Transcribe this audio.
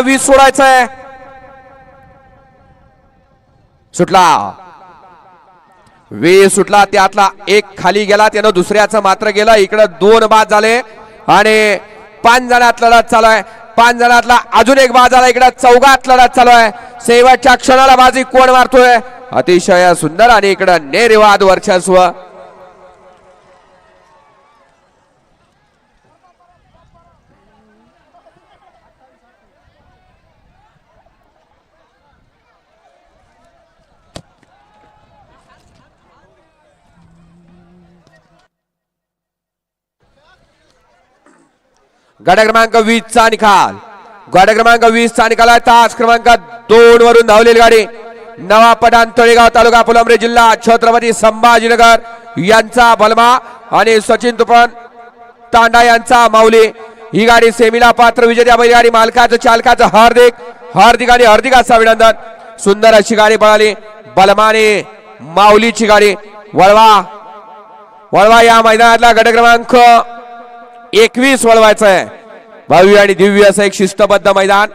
वीज सोडायचा आहे. सुटला. वीज सुटला त्यातला एक खाली गेला त्यानं दुसऱ्याचं मात्र गेला. इकडं दोन बाद झाले आणि पाच जणात लढत चालू आहे. पाच जणातला अजून एक बाद झाला इकडं चौघात लढत चालू आहे. शेवटच्या क्षणाला बाजी कोण मारतोय? अतिशय सुंदर आणि इकडं नेरिवाद वर्चस्व. गड्या क्रमांक वीस चा निकाल. गड क्रमांक वीस चा निकाल आहे. तास क्रमांक दोन वरून धावलेली गाडी. नवा पठाण तळेगाव तालुका फुलंब्री जिल्हा छत्रपती संभाजीनगर यांचा बलमा आणि सचिन तुपन तांडा यांचा माऊली. ही गाडी सेमीला पात्र विजेत्या बैलगाडी मालकाचं चालकाचं हार्दिक हार्दिक आणि हार्दिक अभिनंदन. सुंदर अशी गाडी पळाली. बलमाने माऊलीची गाडी. वळवा. वळवा या मैदानातला गट क्रमांक एकवीस वळवायचं आहे भव्य आणि दिव्य असं एक शिस्तबद्ध मैदान.